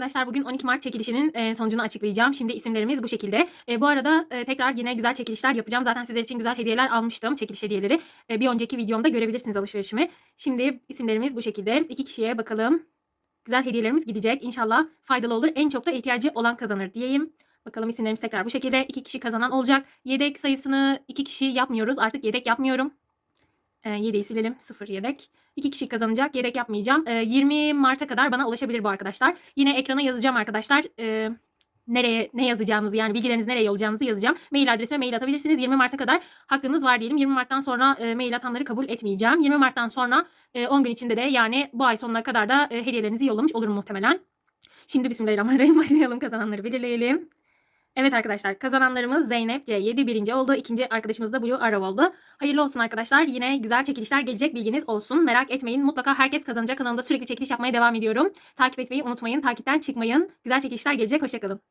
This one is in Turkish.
arkadaşlar bugün 12 Mart çekilişinin e, sonucunu açıklayacağım. Şimdi isimlerimiz bu şekilde. E, bu arada e, tekrar yine güzel çekilişler yapacağım. Zaten sizler için güzel hediyeler almıştım. Çekiliş hediyeleri. Bir önceki videomda görebilirsiniz alışverişimi. Şimdi isimlerimiz bu şekilde. İki kişiye bakalım. Güzel hediyelerimiz gidecek. İnşallah faydalı olur. En çok da ihtiyacı olan kazanır diyeyim. Bakalım isimlerimiz tekrar bu şekilde. İki kişi kazanan olacak. Yedek sayısını iki kişi yapmıyoruz. Artık yedek yapmıyorum. E, yedeği silelim. Sıfır yedek. İki kişi kazanacak. Yedek yapmayacağım. E, 20 Mart'a kadar bana ulaşabilir bu arkadaşlar. Yine ekrana yazacağım arkadaşlar. E, nereye ne yazacağınızı yani bilgileriniz nereye yollayacağınızı yazacağım. Mail adresime mail atabilirsiniz. 20 Mart'a kadar hakkınız var diyelim. 20 Mart'tan sonra e, mail atanları kabul etmeyeceğim. 20 Mart'tan sonra e, 10 gün içinde de yani bu ay sonuna kadar da e, hediyelerinizi yollamış olurum muhtemelen. Şimdi Bismillahirrahmanirrahim başlayalım kazananları belirleyelim. Evet arkadaşlar kazananlarımız Zeynep C7 birinci oldu. İkinci arkadaşımız da Blue Arrow oldu. Hayırlı olsun arkadaşlar. Yine güzel çekilişler gelecek bilginiz olsun. Merak etmeyin. Mutlaka herkes kazanacak. Kanalımda sürekli çekiliş yapmaya devam ediyorum. Takip etmeyi unutmayın. Takipten çıkmayın. Güzel çekilişler gelecek. Hoşçakalın.